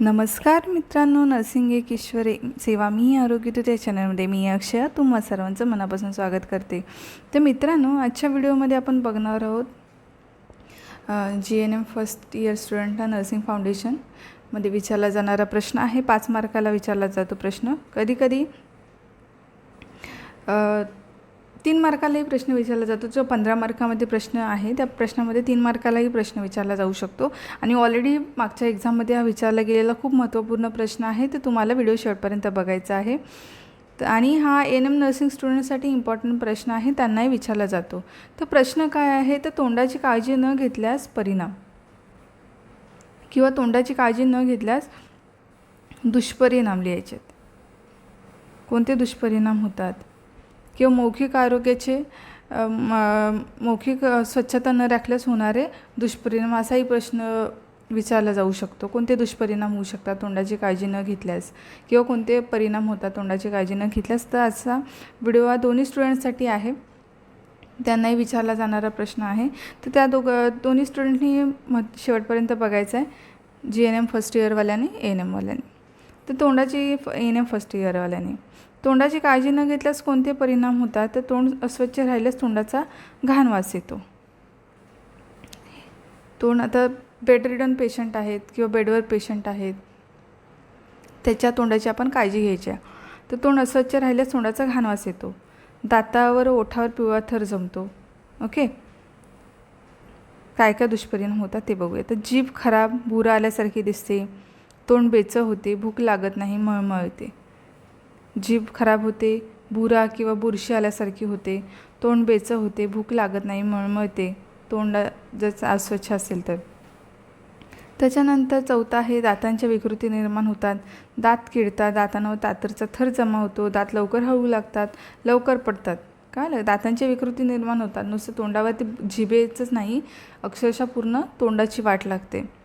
नमस्कार मित्रांनो नर्सिंग एक ईश्वरे सेवा मी आरोग्य त्या चॅनलमध्ये मी अक्षया. तुम्हा सर्वांचं मनापासून स्वागत करते. तर मित्रांनो आजच्या व्हिडिओमध्ये आपण बघणार आहोत G N M first year स्टुडंटला nursing फाउंडेशनमध्ये विचारला जाणारा प्रश्न आहे. पाच मार्काला विचारला जातो प्रश्न. कधीकधी तीन मार्कालाही प्रश्न विचारला जातो. जो पंधरा मार्कामध्ये प्रश्न आहे त्या प्रश्नामध्ये तीन मार्कालाही प्रश्न विचारला जाऊ शकतो. आणि ऑलरेडी मागच्या एक्झाममध्ये हा विचारला गेलेला खूप महत्त्वपूर्ण प्रश्न आहे तर तुम्हाला व्हिडिओ शेवटपर्यंत बघायचा आहे. तर आणि हा एन एम नर्सिंग स्टुडंटसाठी इम्पॉर्टंट प्रश्न आहे त्यांनाही विचारला जातो. तर प्रश्न काय आहे? तर तोंडाची काळजी न घेतल्यास परिणाम. किंवा तोंडाची काळजी न घेतल्यास दुष्परिणाम लिहायचे कोणते दुष्परिणाम होतात? किंवा मौखिक आरोग्याचे म- मौखिक स्वच्छता न राखल्यास होणारे दुष्परिणाम असाही प्रश्न विचारला जाऊ शकतो. कोणते दुष्परिणाम होऊ शकतात? तोंडाची काळजी न घेतल्यास किंवा कोणते परिणाम होतात? तोंडाची काळजी न घेतल्यास? तर असा व्हिडिओ हा दोन्ही स्टुडंटसाठी आहे. त्यांनाही विचारला जाणारा प्रश्न आहे. तर त्या दोघं दोन्ही स्टुडंटनी म शेवटपर्यंत बघायचं आहे जी एन एम फर्स्ट इयरवाल्याने एन एमवाल्याने तर तोंडाची एन एम फर्स्ट इयरवाल्याने. तोंडाची काळजी न घेतल्यास कोणते परिणाम होतात? तर तोंड अस्वच्छ राहिल्यास तोंडाचा घाण वास येतो. तोंड आता बेड रिडन पेशंट आहेत किंवा बेडवर पेशंट आहेत. त्याच्या तोंडाची आपण काळजी घ्यायची आहे. तर तोंड अस्वच्छ राहिल्यास तोंडाचा घाण वास येतो. दातावर ओठावर पिवळा थर जमतो. ओके? काय काय दुष्परिणाम होतात ते बघूया. तर जीभ खराब बुरा आल्यासारखी दिसते. तोंड बेचं होते भूक लागत नाही मळमळते जीभ खराब होते बुरा किंवा बुरशी आल्यासारखी होते तोंड बेचं होते भूक लागत नाही मळमळते तोंडा जर अस्वच्छ असेल तर. त्याच्यानंतर चौथा आहे दातांच्या विकृती निर्माण होतात. दात किडतात दातांवर तातरचा थर जमा होतो दात लवकर हळू लागतात लवकर पडतात. काय दातांच्या विकृती निर्माण होतात. नुसतं तोंडावरती जिभेचंच नाही अक्षरशः पूर्ण तोंडाची वाट लागते.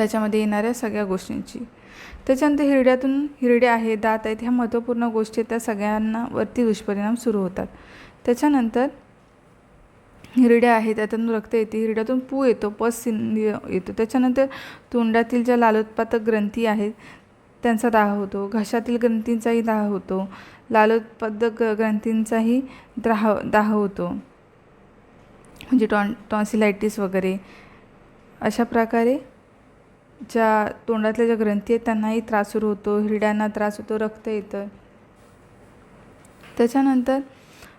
त्याच्यामध्ये येणाऱ्या सगळ्या गोष्टींची. त्याच्यानंतर हिरड्यातून हिरडे आहेत दात आहेत ह्या महत्त्वपूर्ण गोष्टी आहेत, त्या सगळ्यांना वरती दुष्परिणाम सुरू होतात. त्याच्यानंतर हिरड्या आहेत त्यातून रक्त येते हिरड्यातून पू येतो पस येतो. त्याच्यानंतर तोंडातील ज्या लालोत्पादक ग्रंथी आहेत त्यांचा दाह होतो. घशातील ग्रंथींचाही दाह होतो. लालोत्पादक ग्रंथींचाही द्राह दाह होतो. म्हणजे टॉन टॉन्सिलायटिस वगैरे अशा प्रकारे ज्या तोंडातल्या ज्या ग्रंथी आहेत त्यांनाही त्रास सुरू होतो हिरड्यांना त्रास होतो रक्त येतं. त्याच्यानंतर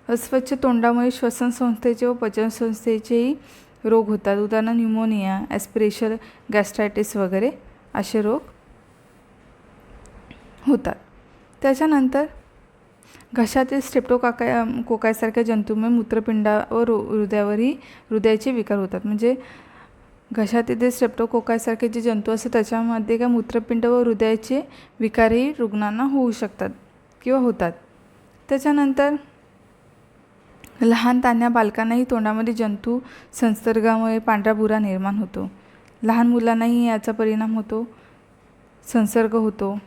अस्वच्छ तोंडामुळे श्वसनसंस्थेचे व पचनसंस्थेचेही रोग होतात. उदाहरण न्यूमोनिया ॲस्पिरेशन गॅस्ट्रायटिस वगैरे असे रोग होतात. त्याच्यानंतर घशातील स्टेप्टोकाका कोकायसारख्या जंतूमुळे मूत्रपिंडावर हृदयावरही हृदयाचे विकार होतात. म्हणजे घशात ते स्ट्रेप्टोकोकासारखे जे जंतू असतात त्याच्यामध्ये काय मूत्रपिंड व हृदयाचे विकारही रुग्णांना होऊ शकतात किंवा होतात. त्याच्यानंतर लहान तान्ह्या बालकांनाही तोंडामध्ये जंतू संसर्गामुळे पांढरा बुरा निर्माण होतो. लहान मुलांनाही याचा परिणाम होतो. संसर्ग होतो.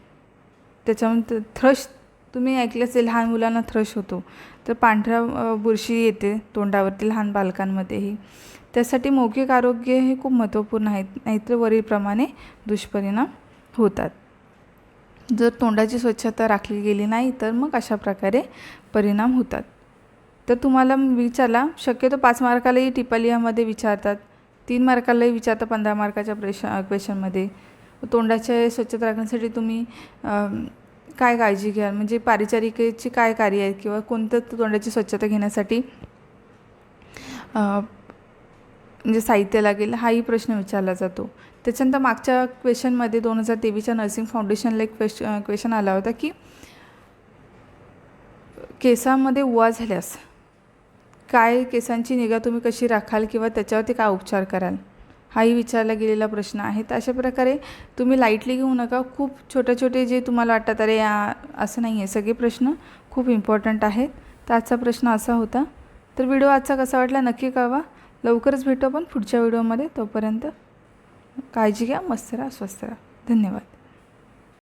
त्याच्यामध्ये थ्रश तुम्ही ऐकले असेल लहान मुलांना थ्रश होतो. तर पांढऱ्या बुरशी येते तोंडावरती लहान बालकांमध्येही. त्यासाठी मौखिक आरोग्य हे खूप महत्त्वपूर्ण आहे नाहीतर वरीलप्रमाणे दुष्परिणाम होतात. जर तोंडाची स्वच्छता राखली गेली नाही तर मग अशा प्रकारे परिणाम होतात. तर तुम्हाला विचारला शक्यतो पाच मार्कालाही टिपालियामध्ये विचारतात. तीन मार्कालाही विचारतात पंधरा मार्काच्या प्रेश क्वेश्चनमध्ये तोंडाच्या स्वच्छता राखण्यासाठी तुम्ही काय काळजी घ्याल? म्हणजे पारिचारिकेची काय कार्य आहेत? किंवा कोणतं तोंडाची स्वच्छता घेण्यासाठी म्हणजे साहित्य लागेल हाही प्रश्न विचारला जातो. त्याच्यानंतर मागच्या क्वेश्चनमध्ये दोन हजार तेवीसच्या नर्सिंग फाउंडेशनला एक क्वेश्च क्वेश्चन आला होता की केसामध्ये उवा झाल्यास काय केसांची निगा तुम्ही कशी राखाल किंवा त्याच्यावरती काय उपचार कराल? हाही विचारला गेलेला प्रश्न आहे. तर अशा प्रकारे तुम्ही लाईटली घेऊ नका. खूप छोटे छोटे जे तुम्हाला वाटतात अरे या असं नाही आहे. सगळे प्रश्न खूप इम्पॉर्टंट आहेत. तर आजचा प्रश्न असा होता. तर व्हिडिओ आजचा कसा वाटला? नक्की कळवा. लवकरच भेटू आपण पुढच्या व्हिडिओमध्ये. तोपर्यंत काळजी घ्या मस्त राहा स्वस्त राहा. धन्यवाद.